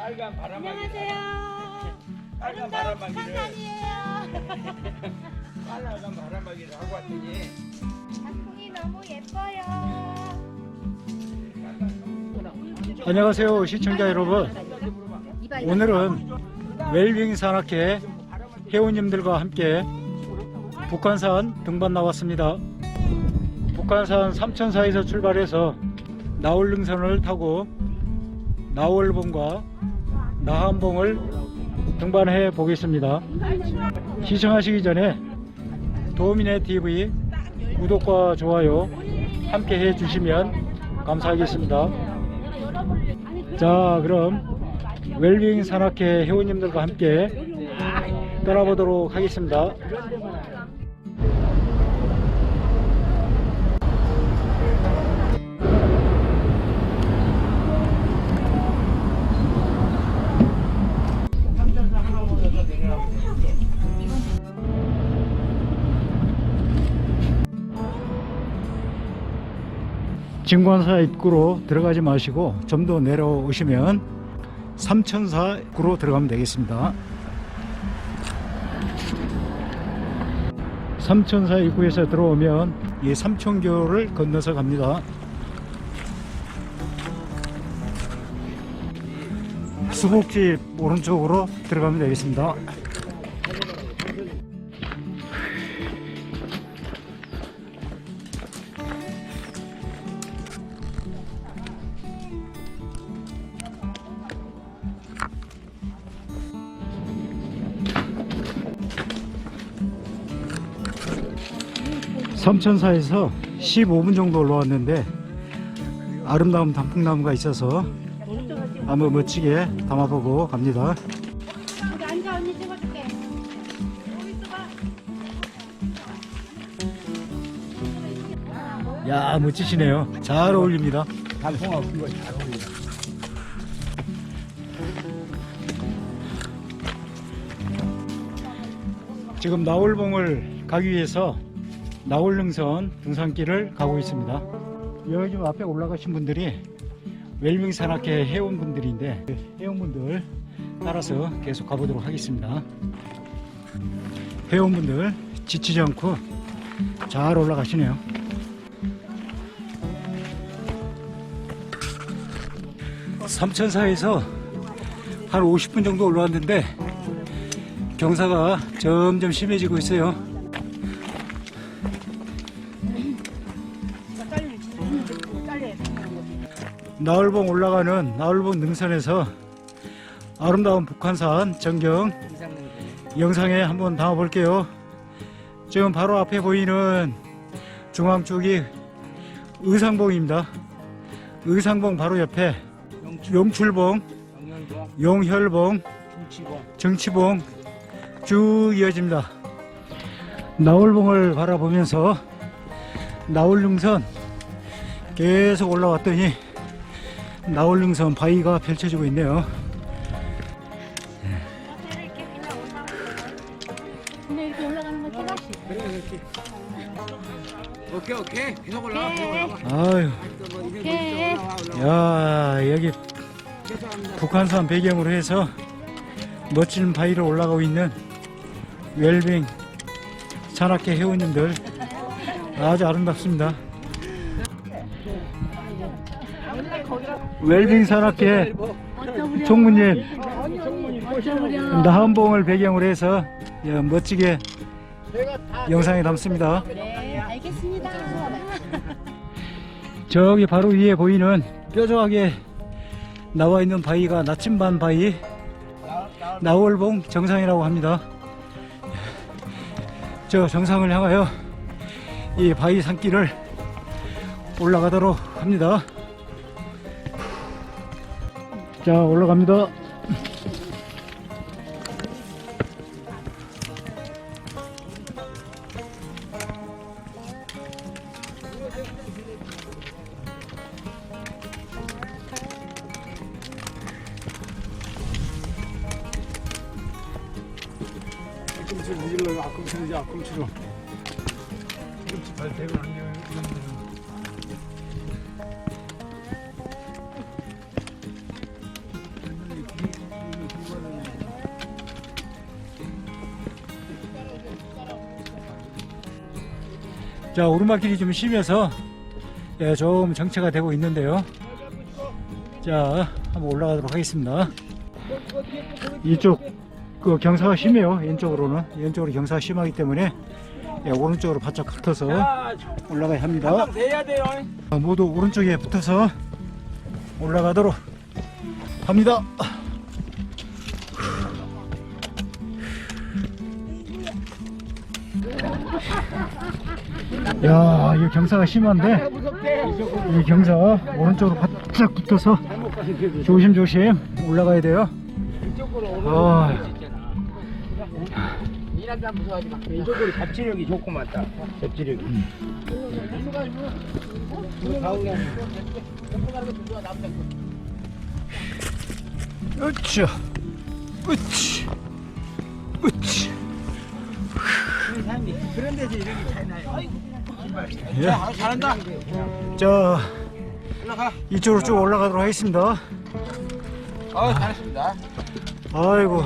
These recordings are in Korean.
빨간 바람막이. 안녕하세요. 빨간 아름다운 바람막이를 북한산이에요. 빨간 바람막이를 하고 왔더니 작품이 너무 예뻐요. 안녕하세요 시청자 여러분 오늘은 웰빙 산악회 회원님들과 함께 북한산 등반 나왔습니다 북한산 삼천사에서 출발해서 나월릉선을 타고 나월봉과 나한봉을 등반해 보겠습니다. 시청하시기 전에 도미네 TV 구독과 좋아요 함께 해 주시면 감사하겠습니다. 자 그럼 웰빙 산악회 회원님들과 함께 떠나보도록 하겠습니다 진관사 입구로 들어가지 마시고 좀 더 내려오시면 삼천사 입구로 들어가면 되겠습니다. 삼천사 입구에서 들어오면 이 삼천교를 건너서 갑니다. 수복집 오른쪽으로 들어가면 되겠습니다. 삼천사에서 15분 정도 올라왔는데 아름다운 단풍나무가 있어서 한번 멋지게 담아보고 갑니다. 야 멋지시네요. 잘 어울립니다. 단풍하고 이거 잘 어울려. 지금 나월봉을 가기 위해서 나월릉선 등산길을 가고 있습니다. 좀 앞에 올라가신 분들이 웰빙 산악회 회원분들인데 회원분들 따라서 계속 가보도록 하겠습니다. 회원분들 지치지 않고 잘 올라가시네요. 삼천사에서 한 50분 정도 올라왔는데 경사가 점점 심해지고 있어요. 나월봉 올라가는 나월봉 능선에서 아름다운 북한산 전경 영상에 한번 담아 볼게요. 지금 바로 앞에 보이는 중앙 쪽이 의상봉입니다. 의상봉 바로 옆에 용출봉, 용혈봉, 정치봉 쭉 이어집니다. 나월봉을 바라보면서 나월릉선 계속 올라왔더니 나월릉선 바위가 펼쳐지고 있네요. 오케이 오케이 계속 올라가 계속 올라가. 아유, 오케이. 야 여기 북한산 배경으로 해서 멋진 바위를 올라가고 있는 웰빙 산악회 회원님들 아주 아름답습니다. 웰빙 산악회 총무님 나한봉을 배경으로 해서 예, 멋지게 영상에 담습니다. 네, 알겠습니다. 저기 바로 위에 보이는 뾰족하게 나와 있는 바위가 나침반 바위 나월봉 정상이라고 합니다. 저 정상을 향하여 이 바위 산길을 올라가도록 합니다. 자, 올라갑니다. 자 오르막길이 좀 심해서 예, 좀 정체가 되고 있는데요. 자 한번 올라가도록 하겠습니다. 이쪽 그 경사가 심해요. 왼쪽으로는 왼쪽으로 경사가 심하기 때문에 예, 오른쪽으로 바짝 붙어서 올라가야 합니다. 어, 모두 오른쪽에 붙어서 올라가도록 합니다. 야, 이 경사가 심한데 이 경사 오른쪽으로 바짝 붙어서 조심조심 올라가야 돼요. 아, 이쪽으로 잡지력이 좋고 맞다. 잡지력이. 으쌰, 으치, 으치. 그런 데서 이렇게 차이 나요. 예. 아, 잘한다. 자, 올라가. 이쪽으로 쭉 올라가도록 하겠습니다. 어, 잘했습니다. 아이고,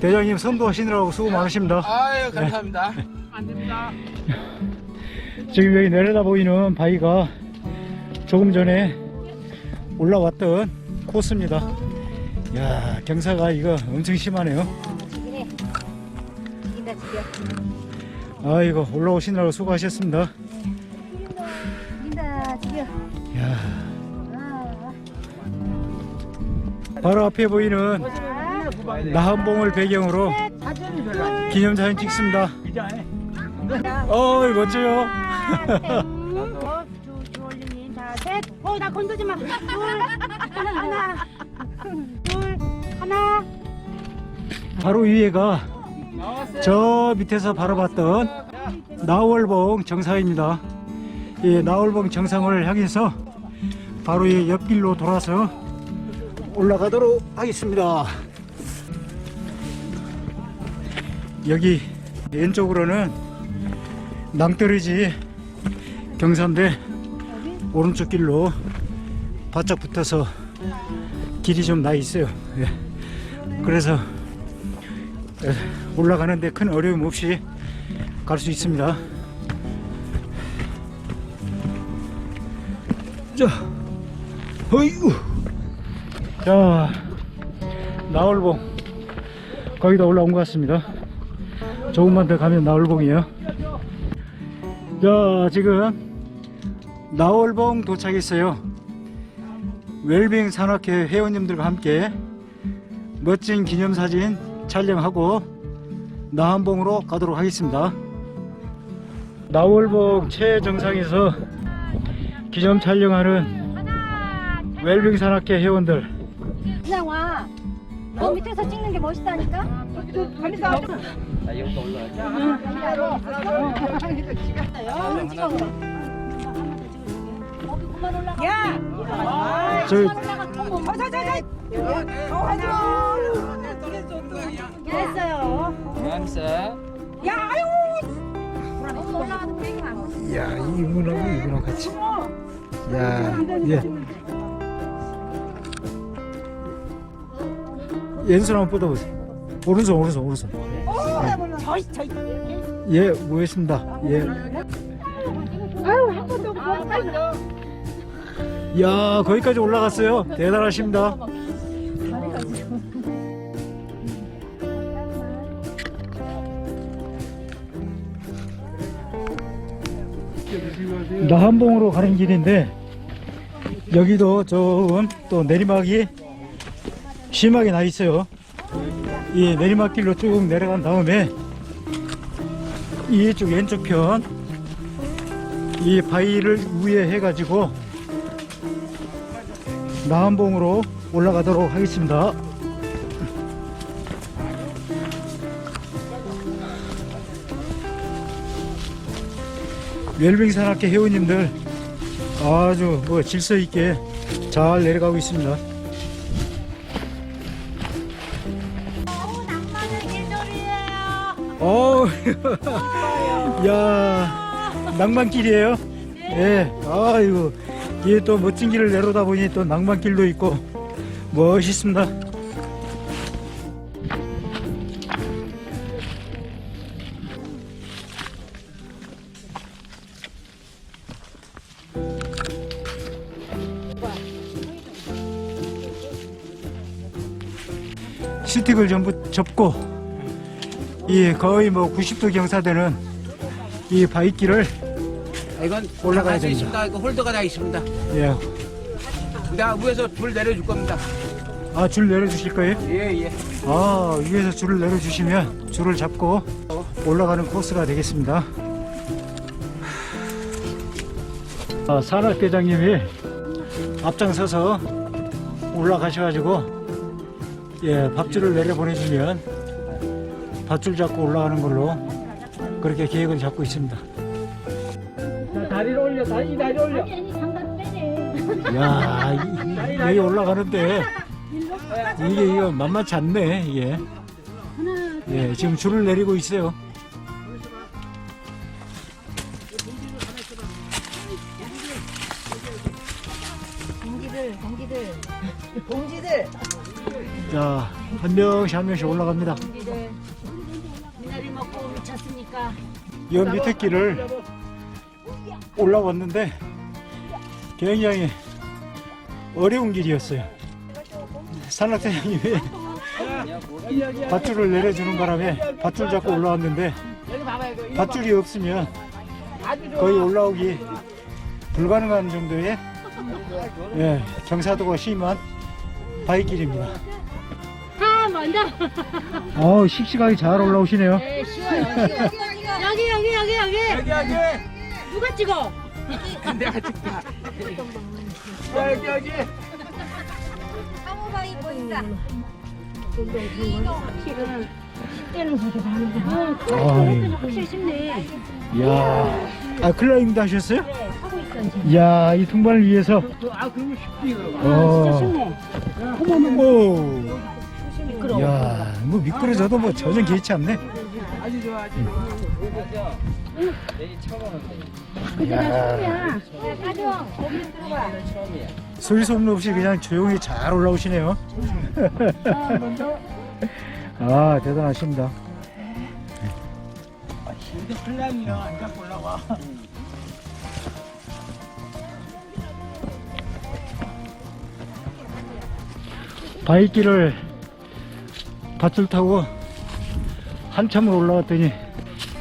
대장님 선도하시느라고 수고 많으십니다. 아유, 감사합니다. 안 됩니다. 지금 여기 내려다 보이는 바위가 조금 전에 올라왔던 코스입니다. 야, 경사가 이거 엄청 심하네요. 아이고, 올라오시느라고 수고하셨습니다. 야, 아. 바로 앞에 보이는 나한봉을 배경으로 기념사진 찍습니다. 어이, 멋져요. 어, 나 마. 둘, 하나, 하나, 둘, 하나. 바로 위에가 저 밑에서 바로 봤던 나월봉 정상입니다. 이 나월봉 정상을 향해서 바로 이 옆길로 돌아서 올라가도록 하겠습니다. 여기 왼쪽으로는 낭떠러지 경사인데 오른쪽 길로 바짝 붙어서 길이 좀 나 있어요. 예. 그래서 에, 올라가는데 큰 어려움 없이 갈 수 있습니다. 자, 어이구, 자, 나월봉 거의 다 올라온 것 같습니다. 조금만 더 가면 나월봉이에요. 자, 지금 나월봉 도착했어요. 웰빙 산악회 회원님들과 함께 멋진 기념사진 촬영하고 나한봉으로 가도록 하겠습니다. 나월봉 최정상에서 기념 촬영하는. 웰빙 산악회 회원들 그냥 와. 너 밑에서 찍는 게 멋있다니까? 감사. 나 여기서 올라가자. 야! 저 올라가 통보. 됐어 요. 감사. 너무 올라가도 브레이크 안 돼. 야, 이분하고 이분하고 같이. 야, 예. 왼손 한번 뻗어보세요. 오른손, 오른손, 오른손. 저, 저, 예, 모였습니다. 예. 아유, 한 번도 못 봤어. 야, 거기까지 올라갔어요. 대단하십니다. 나한봉으로 가는 길인데 여기도 조금 또 내리막이 심하게 나 있어요. 이 내리막길로 쭉 내려간 다음에 이쪽 왼쪽 편 이 바위를 위에 해가지고 나한봉으로 올라가도록 하겠습니다. 웰빙 산악회 회원님들 아주 뭐 질서 있게 잘 내려가고 있습니다. 어, 야, 낭만길이에요. 예, 아이고, 이게 또 멋진 길을 내려다 보니 또 낭만길도 있고 멋있습니다. 스틱을 전부 접고 이 거의 뭐 90도 경사되는 이 바위길을 아, 이건 올라가야 됩니다. 있습니다. 이거 홀더가 다 있습니다. 예. 내가 위에서 줄 내려줄 겁니다. 아 줄 내려주실 거예요? 예, 예. 아 위에서 줄을 내려주시면 줄을 잡고 올라가는 코스가 되겠습니다. 아, 산악대장님이 앞장서서 올라가셔가지고 예 밥줄을 내려 보내주면 밧줄 잡고 올라가는 걸로 그렇게 계획을 잡고 있습니다. 다리를 올려, 다리, 다리 올려. 야 이- 여기 올라가는데 이게 이거 만만치 않네 이게. 예 지금 줄을 내리고 있어요. 동지들, 동지들, 동지들 자, 한 명씩 한 명씩 올라갑니다. 동지들. 미나리 먹고 미쳤으니까. 이 밑에 길을 올라왔는데 굉장히 어려운 길이었어요. 산악대장님이 밧줄을 내려주는 바람에 밧줄 잡고 올라왔는데. 밧줄이 없으면. 거의 올라오기 불가능한 정도의 예, 경사도가 심한 바위길입니다. 아, 먼저. 어, 씩씩하게 잘 올라오시네요. 네, 쉬워요. 여기, 여기, 여기, 여기. 여기, 여기. 누가 찍어? 내가 찍자. 여기, 여기. 사모방이 보인다 실은 때는 그렇게. 아유. 확실히 쉽네. 이야, 아, 클라이밍도 하셨어요? 네, 하고 있어, 이제. 이야, 이 통발을 위해서. 아, 그러면 쉽지, 그럼. 아, 진짜 어, 쉽네. 오, 미끄러워. 이야, 뭐 미끄러져도 뭐 전혀 개의치 않네. 아주 좋아, 아주 좋아. 이야, 가져. 거기 들어가. 소리 소문 없이 그냥 조용히 잘 올라오시네요. 아, 먼저. 아, 대단하십니다. 근데 플랑이요. 안 잡고 올라와. 바위길을 밧줄 타고 한참을 올라왔더니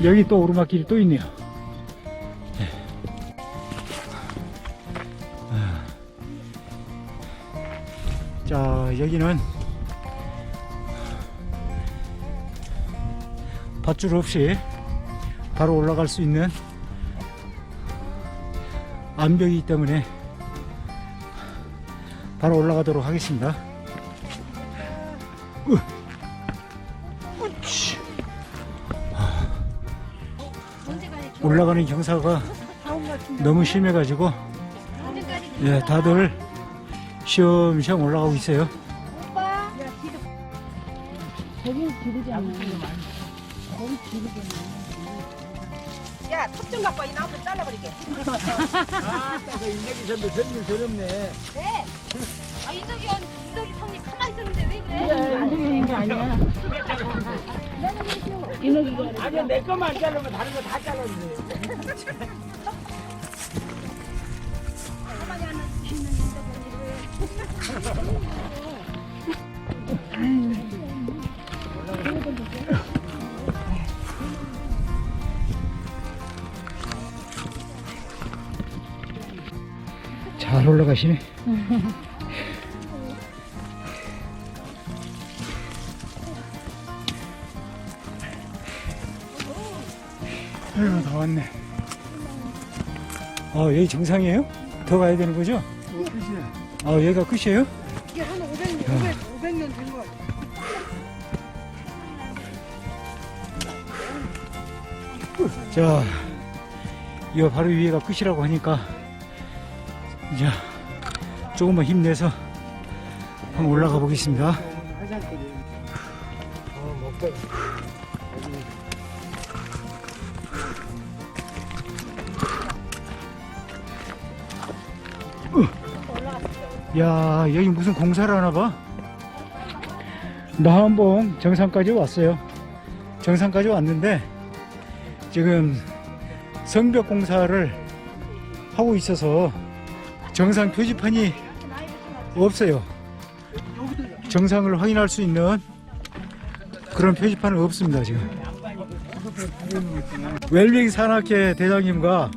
여기 또 오르막길이 또 있네요. 네. 아. 자, 여기는 밧줄 없이 바로 올라갈 수 있는 암벽이기 때문에 바로 올라가도록 하겠습니다. 올라가는 경사가 너무 심해가지고 예 다들 시험시험 올라가고 있어요. 야 톱 좀 갖고 와, 이 나무 좀 잘라버릴게 아, 그 인력이선도 전율 더럽네. 아 인덕이 언 인덕이 성이 가만히 있었는데 왜 그래 안 되는 게 아니야. 아니, 내 것만 자르면 다른 거 다 잘랐네. 잘 올라가시네. 아이고 다 왔네. 아 여기 정상이에요? 더 가야 되는 거죠? 아 여기가 끝이에요? 이게 한 500년 500, 500년 된 거 같아 자, 이거 바로 위에가 끝이라고 하니까 이제 조금만 힘내서 한번 올라가 보겠습니다. 야, 여기 무슨 공사를 하나 봐. 나한봉 정상까지 왔어요. 정상까지 왔는데 지금 성벽 공사를 하고 있어서 정상 표지판이 없어요. 정상을 확인할 수 있는 그런 표지판은 없습니다 지금. 웰빙 산악회 대장님과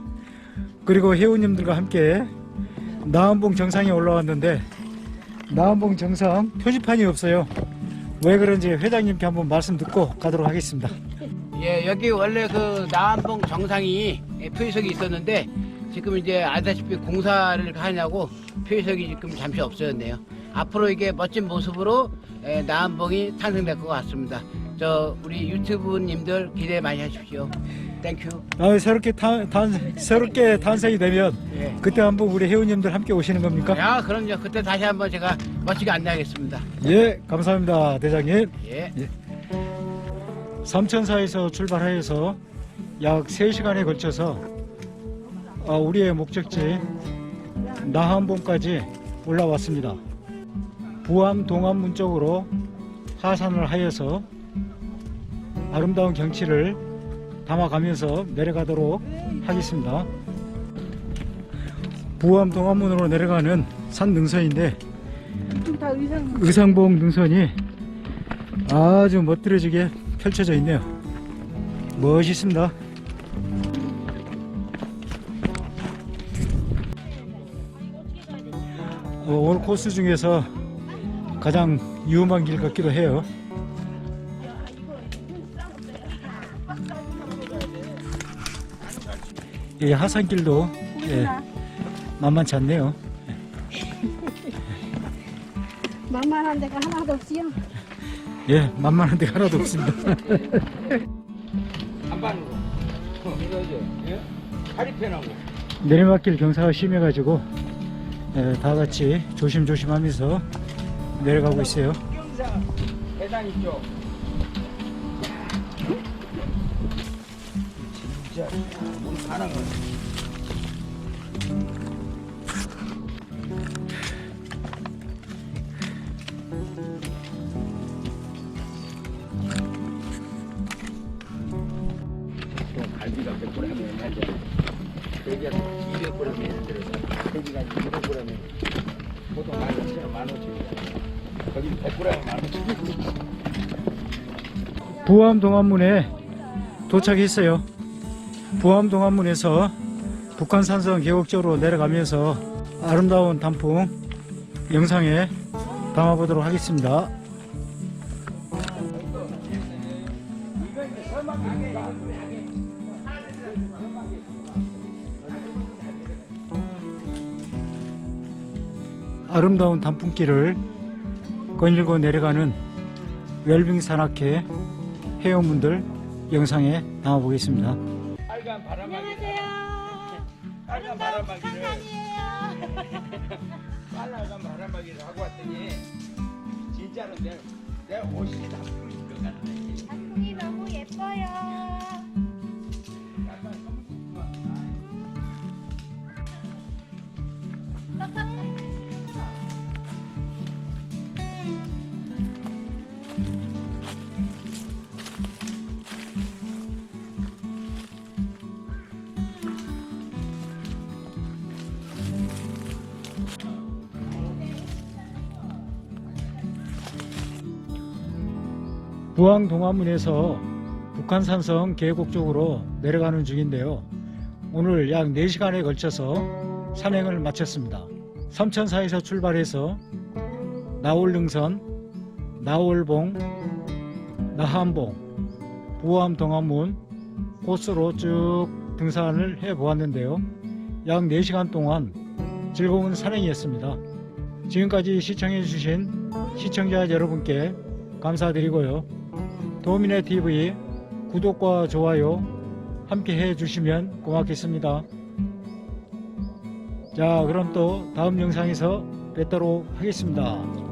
그리고 회원님들과 함께 나한봉 정상에 올라왔는데 나한봉 정상 표지판이 없어요. 왜 그런지 회장님께 한번 말씀 듣고 가도록 하겠습니다. 예, 여기 원래 그 남한봉 정상이 표지석이 있었는데 지금 이제 아시다시피 공사를 하냐고 표지석이 지금 잠시 없어졌네요. 앞으로 이게 멋진 모습으로 예, 남한봉이 탄생될 것 같습니다. 저 우리 유튜브님들 기대 많이 하십시오. 땡큐. 아, 새롭게 탄, 탄, 새롭게 탄생이 되면 예. 그때 한번 우리 회원님들 함께 오시는 겁니까? 야, 그럼요. 그때 다시 한번 제가 멋지게 안내하겠습니다. 예, 감사합니다, 대장님. 예. 삼천사에서 출발하여서 약 3시간에 걸쳐서 아, 우리의 목적지 나한봉까지 올라왔습니다. 부암 동안문 쪽으로 하산을 하여서 아름다운 경치를 담아가면서 내려가도록 하겠습니다. 부암 동안문으로 내려가는 산 능선인데 의상봉 능선이 아주 멋들어지게 펼쳐져 있네요. 멋있습니다. 오늘 코스 중에서 가장 위험한 길 같기도 해요. 이 하산길도 예, 만만치 않네요. 만만한 데가 하나도 없지요. 예, 만만한 데가 하나도 없습니다. 반반으로. 이거죠. 예? 다리 편하고. 내리막길 경사가 심해가지고 예, 다 같이 조심조심하면서 내려가고 있어요. 계단 있죠. 진짜 뭐 가는 거. 부암 동안문에 도착했어요. 부암 동안문에서 북한 산성 계곡적으로 내려가면서 아름다운 단풍 영상에 담아보도록 하겠습니다. 아름다운 단풍길을 거닐고 내려가는 웰빙 산악회 회원분들 영상에 담아보겠습니다. 빨간 바람막이 안녕하세요. 빨간 바람막이를 빨간 바람막이를 하고 왔더니 진짜로 내, 내 옷이 다 풀릴 부항 동안문에서 북한 산성 계곡 쪽으로 내려가는 중인데요. 오늘 약 4시간에 걸쳐서 산행을 마쳤습니다. 삼천사에서 출발해서 나올릉선, 나올봉, 나한봉, 부암 동안문 코스로 쭉 등산을 해 보았는데요. 약 4시간 동안 즐거운 산행이었습니다. 지금까지 시청해 주신 시청자 여러분께 감사드리고요. 도민의 TV 구독과 좋아요 함께 해 주시면 고맙겠습니다. 자, 그럼 또 다음 영상에서 뵙도록 하겠습니다.